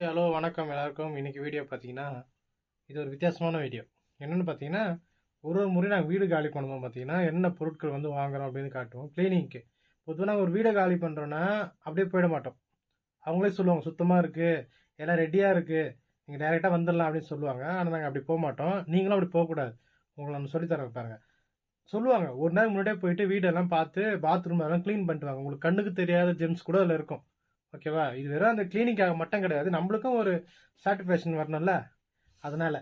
Hello வணக்கம் எல்லாருக்கும். இன்னைக்கு வீடியோ பார்த்தீங்கன்னா இது ஒரு வித்தியாசமான வீடியோ. என்னென்னு பார்த்தீங்கன்னா ஒரு ஒரு முறை நாங்கள் வீடு காலி பண்ணுவோம் பார்த்தீங்கன்னா என்ன பொருட்கள் வந்து வாங்குறோம் அப்படின்னு காட்டுவோம். க்ளீனிங்க்கு பொதுவாக நாங்கள் ஒரு வீடை காலி பண்ணுறோன்னா அப்படியே போயிட மாட்டோம். அவங்களே சொல்லுவாங்க சுத்தமாக இருக்குது எல்லாம் ரெடியாக இருக்குது நீங்கள் டேரெக்டாக வந்துடலாம் அப்படின்னு சொல்லுவாங்க. ஆனால் நாங்கள் அப்படி போக மாட்டோம். நீங்களும் அப்படி போகக்கூடாது உங்களை நம்ம சொல்லித்தர பாருங்கள் சொல்லுவாங்க ஒரு நாள் முன்னாடியே போயிட்டு வீடெல்லாம் பார்த்து பாத்ரூம் அதெல்லாம் க்ளீன் பண்ணிட்டு வாங்க. உங்களுக்கு கண்ணுக்கு தெரியாத ஜெம்ஸ் கூட அதில் இருக்கும். ஓகேவா? இது வெறும் அந்த கிளீனிக்காக மட்டும் கிடையாது. நம்மளுக்கும் ஒரு சாட்டிஸ்ஃபேக்ஷன் வரணும்ல. அதனால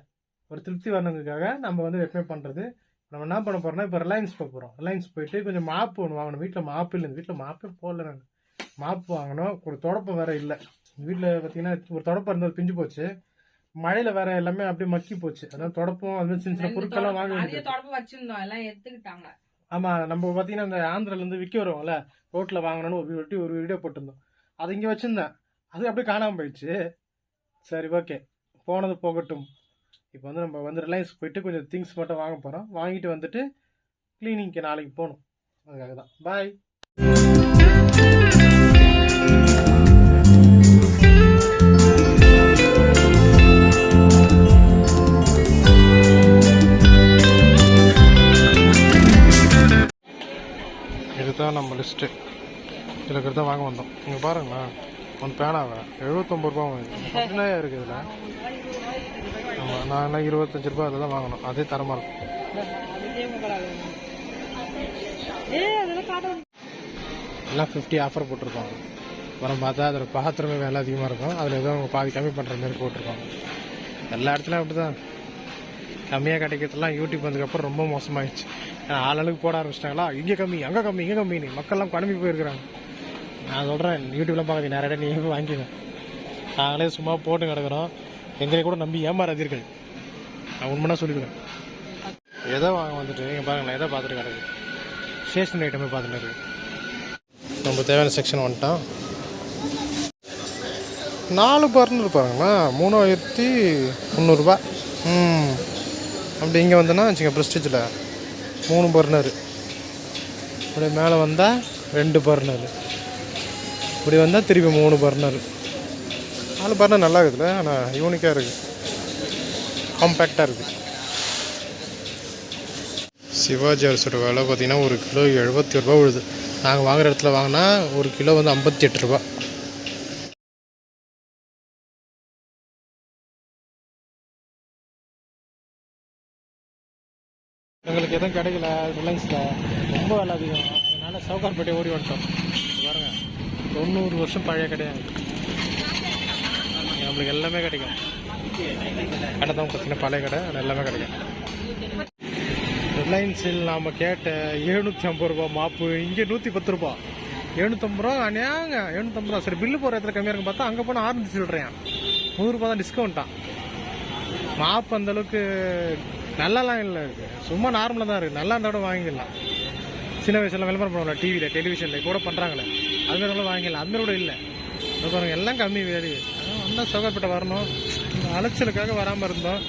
ஒரு திருப்தி வரணுங்கிறதுக்காக நம்ம வந்து எப்பவுமே பண்ணுறது நம்ம என்ன பண்ண போறோம்னா இப்போ ரிலையன்ஸ் போக போகிறோம் ரிலையன்ஸ் போயிட்டு கொஞ்சம் மாப்பு ஒன்று வாங்கணும். வீட்டில் மாப்பு இல்லை. வீட்டில் மாப்பே போடல நான். மாப்பு வாங்கணும். ஒரு தொடப்பம் வேற இல்லை. வீட்டில் பார்த்தீங்கன்னா ஒரு தொடப்பம் இருந்தது பிஞ்சு போச்சு. மழையில் வேற எல்லாமே அப்படியே மக்கி போச்சு. அதாவது தொடப்பம் அது சின்ன சின்ன பொருட்கள்லாம் வாங்க வேண்டியது தொடப்பு வச்சிருந்தோம். எல்லாம் எடுத்துக்கிட்டாங்க. ஆமா நம்ம பார்த்தீங்கன்னா இந்த ஆந்திராலேருந்து விற்க வருவோம்ல. ரோட்டில் வாங்கணும்னு ஒரு வாட்டி ஒரு வீடியோ போட்டிருந்தோம். அது இங்கே வச்சுருந்தேன். அது அப்படியே காணாமல் போயிடுச்சு. சரி ஓகே போனது போகட்டும். இப்போ வந்து நம்ம வந்து ரிலையன்ஸ் போயிட்டு கொஞ்சம் திங்ஸ் மட்டும் வாங்க போகிறோம் வாங்கிட்டு வந்துட்டு க்ளீனிங்க்கு நாளைக்கு போகணும். அதுக்காக தான். பாய் இதுதான் நம்ம லிஸ்ட்டு இருக்கிறத வாங்க வந்தோம். இங்கே பாருங்களேன். ஒன் பேனாவை எழுபத்தொம்பது ரூபா வாங்கினாயா இருக்குது இதில். ஆமாம் நான் எல்லாம் இருபத்தஞ்சு ரூபா அதில் தான் வாங்கணும். அதே தரமாக இருக்கும். எல்லாம் ஃபிஃப்டி ஆஃபர் போட்டிருக்காங்க அப்புறம் பார்த்தா அதில் பாத்திரமே விலை அதிகமாக இருக்கும். அதில் ஏதோ அவங்க பாதி கம்மி பண்ணுற மாதிரி போட்டிருக்காங்க எல்லா இடத்துலையும் அப்படி தான் கம்மியாக கிடைக்கிறதுலாம் யூடியூப் வந்ததுக்கப்புறம் ரொம்ப மோசமாயிடுச்சு. ஏன்னா ஆளாளுக்கு போட ஆரம்பிச்சிட்டாங்களா? இங்கே கம்மி அங்கே கம்மி இங்கே கம்மின்னு மக்கள்லாம் குழம்பி போயிருக்கிறாங்க. நான் சொல்கிறேன் யூடியூப்லாம் பார்க்க நேரடியாக நீ போய் வாங்கிக்கங்க. நாங்களே சும்மா போட்டு கிடக்குறோம். எங்களை கூட நம்பி ஏமாறாதீர்கள். நான் உண்மையாக சொல்லிக்கிறேன். எதை வாங்க வந்துட்டு நீங்கள் பாருங்களேன் எதை பார்த்துட்டு கிடக்கு? ஸ்டேஷனரி ஐட்டமே பார்த்துட்டு இருக்கு நம்ம தேவையான செக்ஷன் வந்துட்டோம். நாலு பர்னர் பாருங்களா மூணாயிரத்தி முந்நூறுரூபா ம். அப்படி இங்கே வந்தோன்னா வச்சுங்க ப்ரெஸ்டேஜில் மூணு பர்னர் அப்படியே மேலே வந்தால் ரெண்டு பர்னர் இப்படி வந்தால் திருப்பி மூணு பர்னர். நாலு பர்னர் நல்லா இருக்குதுல்ல ஆனால் யூனிக்காக இருக்குது காம்பேக்டாக இருக்குது சிவாஜி அரிசோட விலை பார்த்தீங்கன்னா ஒரு கிலோ எழுபத்தி ரூபா விழுது. நாங்கள் வாங்குற இடத்துல வாங்கினா ஒரு கிலோ வந்து ஐம்பத்தி எட்டு ரூபா. எங்களுக்கு எதுவும் கிடைக்கல ரிலையன்ஸில் ரொம்ப விலை அதிகம். அதனால சவுகார்பேட்டை ஓடி வந்துட்டோம். இங்க பாருங்க. தொண்ணூறு வருஷம் பழைய கிடையாது நம்மளுக்கு எல்லாமே கிடைக்கும். கடை தான் பார்த்தீங்கன்னா பழைய கடை ஆனால் எல்லாமே கிடைக்கும். ரிலையன்ஸில் நாம் கேட்ட எழுநூற்றி ஐம்பது ரூபா மாப்பு இங்கே நூற்றி பத்து ரூபா. எழுநூற்றம்பது ரூபா அநியாங்க எழுநூற்றம்பது ரூபா. சரி பில்லு போகிற இடத்துல கம்மியாக இருக்கும் பார்த்தா அங்கே போனால் ஆரம்பிச்சு சொல்கிறேன் நூறுரூபா தான் டிஸ்கவுண்ட்டான் மாப்பு அந்த அளவுக்கு நல்லாலாம் இல்லை இருக்குது சும்மா நார்மலாக தான் இருக்குது நல்லா இருந்தால் கூட வாங்கிடலாம். சின்ன வயசில் விளம்பரம் பண்ணுவோம்ல டிவியில் டெலிவிஷனில் கூட பண்ணுறாங்களே அது வாங்கிடலாம் அதுமாரி கூட இல்லை. அது பாருங்கள் எல்லாம் கம்மி வேறு வந்தால் சுகப்பட்ட வரணும். அலைச்சலுக்காக வராமல் இருந்தோம்.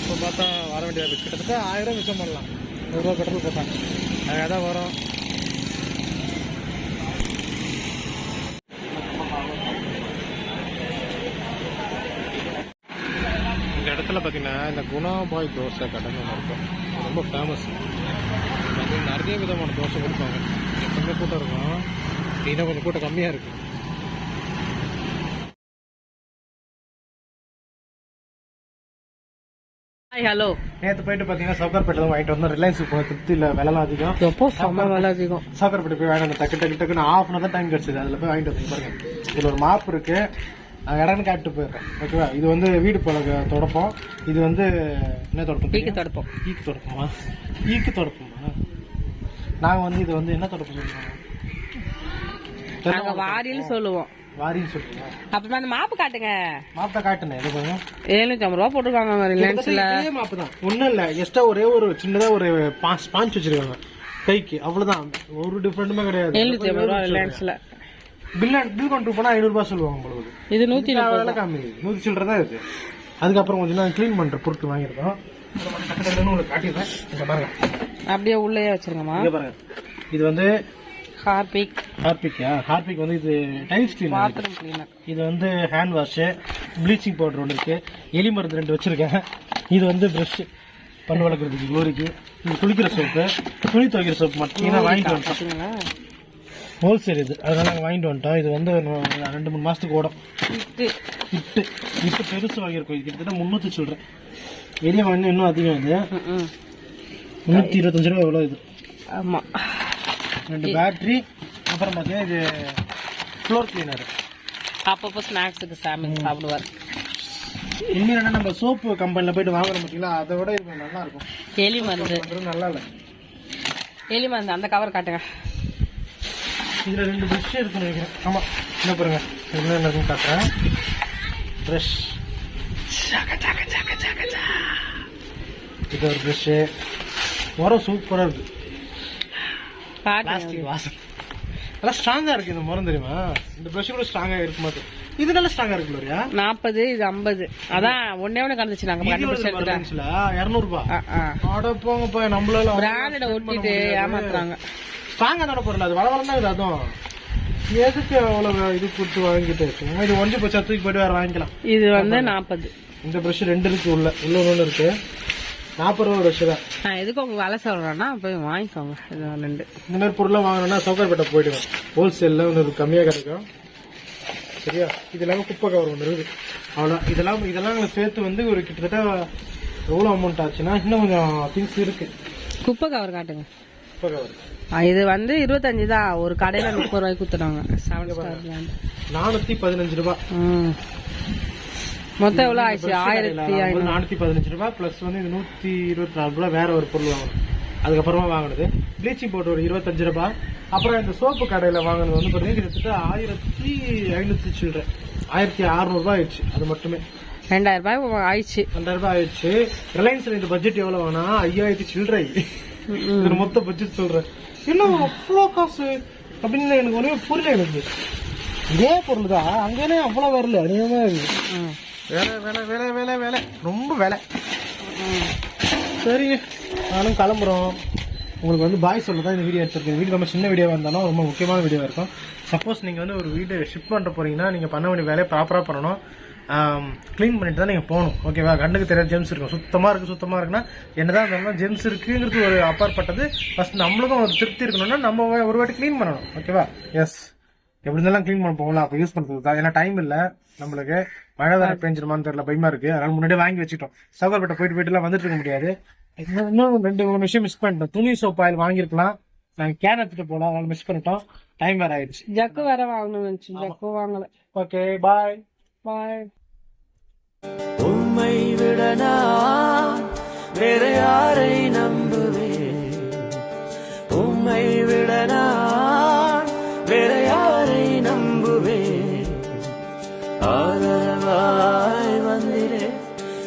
இப்போ பார்த்தா வர வேண்டியது கிட்டத்தட்ட ஆயிரம் மிச்சம் பண்ணலாம் நூறுரூவா பெட்ரோல் போட்டாங்க. அதுக்காக தான் வரும். இந்த இடத்துல பார்த்தீங்கன்னா இந்த குணா பாய் தோசை கடைன்னு ஒன்று இருக்கும். ரொம்ப ஃபேமஸ் அது நிறைய விதமான தோசை கொடுப்பாங்க. எப்பவுமே கூட்டம் இருக்கும். இன்னும் கொஞ்சம் கூட்டம் கம்மியாக இருக்கு. ஹலோ நேற்று போயிட்டு பார்த்தீங்கன்னா சவுகார்பேட்டில் தான் வாங்கிட்டு வந்தோம். ரிலையன்ஸ் போக திருப்தி இல்லை விலைலாம் அதிகம். எப்போ செம்ம விலை அதிகம்? சவுகார்பேட்டை போய் வாங்கிட்டு டக்கு டக்கு டக்குன்னு ஆஃப் அன் தான் டைம் கிடச்சிது. அதில் போய் வாங்கிட்டு வந்து பாருங்க. இதில் ஒரு மாப் இருக்கு. இடம்னு காட்டு போயிடுறேன். ஓகேவா இது வந்து வீடு போல தொடப்போம். இது வந்து என்ன தொடப்பம் தெரியுமா? தடுப்போம். ஈக்கு தொடப்பமா? ஈக்கு தொடப்பமா? நாங்கள் வந்து இது வந்து என்ன தொடப்பம் சொல்லுவோம் நாங்க வாரின்னு சொல்லுவோம். வாரின்னு சொல்லுவீங்க அப்புறமா அந்த மாப்பு காட்டுங்க. மாப்பை காட்டுனேன். இது கொஞ்சம் எழுநூத்தி ஐம்பது ரூபா போட்டிருக்காங்க ரிலையன்ஸ்ல. இதே மாப்பு தான். ஒன்றும் இல்லை. எக்ஸ்ட்ரா ஒரே ஒரு சின்னதாக ஒரு பாஞ்ச் பாஞ்ச் வச்சிருக்காங்க. கைக்கு. அவ்வளோதான் ஒரு டிஃப்ரெண்ட்டுமே கிடையாது. எழுநூத்தி ஐம்பது ரூபா ரிலையன்ஸ்ல. பில் பில் கொண்டு போனால் ஐநூறுரூபா சொல்லுவாங்க உங்களுக்கு இது. நூத்தி நாற்பது கம்மி. நூற்றி சில்லற தான் இருக்கு அதுக்கப்புறம் கொஞ்சம் நான் க்ளீன் பண்ணுற பொருட்கள் வாங்கியிருக்கோம். உங்களுக்கு காட்டிடுறேன் இங்க பாருங்க அப்படியே உள்ளே வச்சிருங்கம்மா. இங்க பாருங்க. இது வந்து ஹார்பிக் ஹார்பிக்கா ஹார்பிக் வந்து இது டைல்ஸ் கிளீனர் இது வந்து ஹேண்ட் வாஷு ப்ளீச்சிங் பவுடர் ஒன்று இருக்குது எலி மருந்து ரெண்டு வச்சுருக்கேன். இது வந்து ப்ரஷ் பல் வளர்க்குறதுக்கு குளோரிக்கு இது குளிக்கிற சோப்பு துணி துவைக்கிற சோப்பு மட்டும். வாங்கிட்டு வந்துட்டோம். ஹோல்சேல் இது. அதனால நாங்கள் வாங்கிட்டு வந்துட்டோம். இது வந்து ரெண்டு மூணு மாதத்துக்கு ஓடும். இது இட்டு. இட்டு பெருசு வாங்கியிருக்கோம். இது கிட்டத்தட்ட முந்நூற்றி சொல்கிறேன் வெளியே வாங்கினா இன்னும் அதிகம் இது. முந்நூற்றி இருபத்தஞ்சு ரூபா எவ்வளோ இது? ஆமா. ரெண்டு பேட்ரி அப்புறம் பார்த்தீங்கன்னா இது ஃப்ளோர் கிளீனர் அப்பப்போ ஸ்நாக்ஸுக்கு சாமி சாப்பிடுவார். என்ன நம்ம சோப்பு கம்பெனியில் போயிட்டு வாங்குறோம் பார்த்தீங்களா அதை விட இது நல்லா இருக்கும் எலி மருந்து. நல்லா இல்லை. எலி மருந்து அந்த கவர் காட்டுங்க. இதில் ரெண்டு ப்ரஷ் இருக்குன்னு நினைக்கிறேன். ஆமாம் என்ன பாருங்க. என்ன என்னதுன்னு காட்டுறேன். ப்ரஷ் இது ஒரு ப்ரஷ்ஷு உரம் சூப்பராக இருக்கு. காட்டுங்க பிளாஸ்டிக் வாசம். நல்லா ஸ்ட்ராங்காக இருக்கு இந்த மரம் தெரியுமா? இந்த ப்ரஷ் கூட ஸ்ட்ராங்காக இருக்க மாட்டேன் இது நல்லா ஸ்ட்ராங்காக இருக்கு இல்லையா நாற்பது இது ஐம்பது. அதான் ஒன்னே ஒன்று கலந்துச்சு நாங்கள் இரநூறுபா? ஆ ஆ. அட போங்கப்பா நம்மளால பிராண்டட ஒட்டிட்டு ஏமாத்துறாங்க. ஸ்ட்ராங்காக தானே பொருள்? அது வள வளர்ந்தா இது அதுவும். எதுக்கு அவ்வளோ இது கொடுத்து வாங்கிட்டு? சும்மா இது ஒன்றி போச்சா தூக்கி போயிட்டு வேறு வாங்கிக்கலாம். இது வந்து நாற்பது இந்த ப்ரஷ் ரெண்டு இருக்கு உள்ள உள்ள ஒன்று இருக்கு. நாற்பது ரூபா ப்ரஷ் தான். நான் எதுக்கு உங்களுக்கு வேலை சொல்றேன்னா போய் வாங்கிக்கோங்க. இது ரெண்டு. இந்த மாதிரி பொருளாக வாங்கணும்னா சவுகார்பேட்டை போயிடுவேன். ஹோல்சேலில் ஒன்று கம்மியாக கிடைக்கும் சரியா? இது இல்லாமல் குப்பை கவர் ஒன்று இருக்குது. அவ்வளோ இதெல்லாம் இதெல்லாம் சேர்த்து வந்து ஒரு கிட்டத்தட்ட எவ்வளோ அமௌண்ட் ஆச்சுன்னா இன்னும் கொஞ்சம் திங்ஸ் இருக்கு. குப்பை கவர் காட்டுங்க. குப்பை கவர். இது வந்து இருபத்தஞ்சு தான். ஒரு கடையில முப்பது ரூபாய்க்கு பிராண்ட் நானூற்றி பதினஞ்சு ரூபா ம். மொத்தம் எவ்வளோ ஆயிடுச்சு? ஆயிரத்தி நானூற்றி பதினஞ்சு ரூபா ப்ளஸ் வந்து இது நூற்றி இருபத்தி நாலு ரூபா வேற ஒரு பொருள் வாங்கணும். அதுக்கப்புறமா வாங்கினது. ப்ளீச்சிங் பவுடர் ஒரு இருபத்தஞ்சு ரூபா. அப்புறம் இந்த சோப்பு கடையில் வாங்கினது வந்து பார்த்தீங்கன்னா கிட்டத்தட்ட ஆயிரத்தி ஐநூற்றி சில்லற. ஆயிரத்தி அறநூறுபா ஆயிடுச்சு. அது மட்டுமே. ரெண்டாயிரம் ரூபாய் ஆயிடுச்சு. ரெண்டாயிரம் ரூபாய் ஆயிடுச்சு. ரிலையன்ஸ்ல இந்த பட்ஜெட் எவ்வளவு வேணா ஐயாயிரத்தி சில்லறை. இதுல மொத்த பட்ஜெட் சொல்றேன். என்ன அவ்வளோ காசு? அப்படின்னு எனக்கு ஒன்றுமே புரியல எனக்கு. இதே பொருள் தான் அங்கேயே அவ்வளோ வரல. அதிகமாக இருக்கு. வேலை வேலை வேலை வேலை வேலை. ரொம்ப வேலை. சரிங்க. நானும் கிளம்புறோம். உங்களுக்கு வந்து பாய் சொல்ல தான் இந்த வீடியோ எடுத்திருக்கேன். வீடு ரொம்ப சின்ன வீடியோவாக இருந்தாலும் ரொம்ப முக்கியமான வீடியோவாக இருக்கும். சப்போஸ் நீங்கள் வந்து ஒரு வீடு ஷிஃப்ட் பண்ணுற போகிறீங்கன்னா நீங்கள் பண்ண வேண்டிய வேலையை ப்ராப்பராக பண்ணணும். க்ளீன் பண்ணிட்டு தான் நீங்கள் போகணும். ஓகேவா கண்ணுக்கு தெரியாத ஜெம்ஸ் இருக்கும். சுத்தமாக இருக்குது சுத்தமாக இருக்குன்னா என்னதான் இருந்தாலும் ஜெம்ஸ் இருக்குங்கிறது ஒரு அப்பாற்பட்டது ஃபஸ்ட் நம்மளுக்கும் ஒரு திருப்தி இருக்கணும்னா நம்ம ஒரு வாட்டி க்ளீன் பண்ணணும். ஓகேவா எஸ் எப்படி இருந்தாலும் க்ளீன் பண்ண போகலாம். அப்போ யூஸ் பண்ணுறது தான். ஏன்னா டைம் இல்லை. நம்மளுக்கு மழை வேற பெஞ்சிருமான்னு தெரியல. பயமா இருக்கு. அதனால முன்னாடியே வாங்கி வச்சுட்டோம். சவுகர்பேட்டை போயிட்டு போயிட்டுலாம் வந்துட்டு இருக்க முடியாது. இன்னும் ரெண்டு மூணு விஷயம் மிஸ் பண்ணிட்டோம். துணி சோப் ஆயில் வாங்கியிருக்கலாம். நாங்கள் கேன் எடுத்துட்டு போகலாம். அதனால மிஸ் பண்ணிட்டோம். டைம் வேற ஆயிடுச்சு. ஜக்கு வேற வாங்கணும்னு நினைச்சு. ஜக்கு வாங்கல. ஓகே பாய் பாய் உம்மை விட நான் வேற யாரை